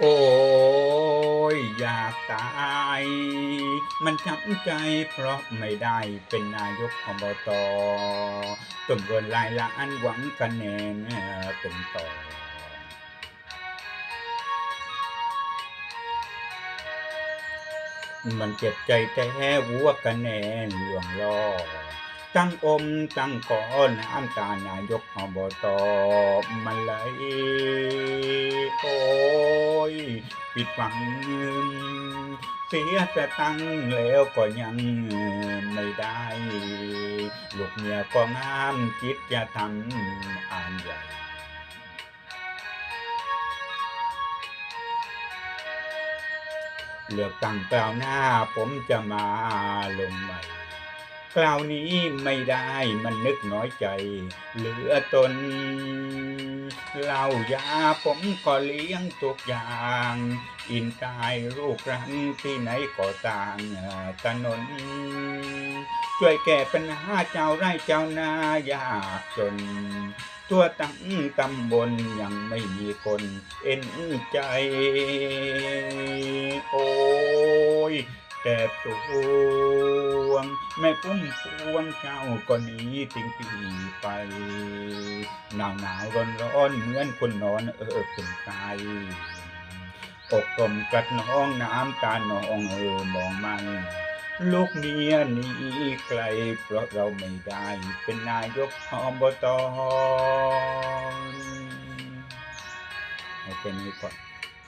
โอ้ยอยากตาย มันช้ำใจเพราะไม่ได้เป็นนายกอบตตำรวจหลายล้านหวังคะแนนเป็นต่อมันเจ็บใจแต่วัวคะแนนหลวงล่อตั้งอมตั้งก่อน้ำตานายกอบตมันไหลโอ้ ยปิดหวังเสียแต่ตั้งแล้วก็ยังไม่ได้ ลูกเมียก็งามคิดจะทำอ่านใหญ่เลือกตั้งกล่าหน้าผมจะมาลงใหม่ คราวนี้ไม่ได้มันนึกน้อยใจ เหลือตนเหล้ายาผมก็เลี้ยงทุกอย่าง อินตายลูกรังที่ไหนก็ต่างถนน ช่วยแก้ปัญหาเจ้าไร่เจ้านายากจน ตัวตั้งตำบลยังไม่มีคน เอ็นใจ โอ้ แต่ปวง แม่พุ่มพวงเจ้าก็หนีทิ้งปีไปหนาวหนาวร้อนร้อนเหมือนคนนอนเออเป็นใครอกกลมกัดน้องน้ำตาน้องเออมองมันลูกเมียหนีไกลเพราะเราไม่ได้เป็นนายกอบตเอาแค่นี้ก่อน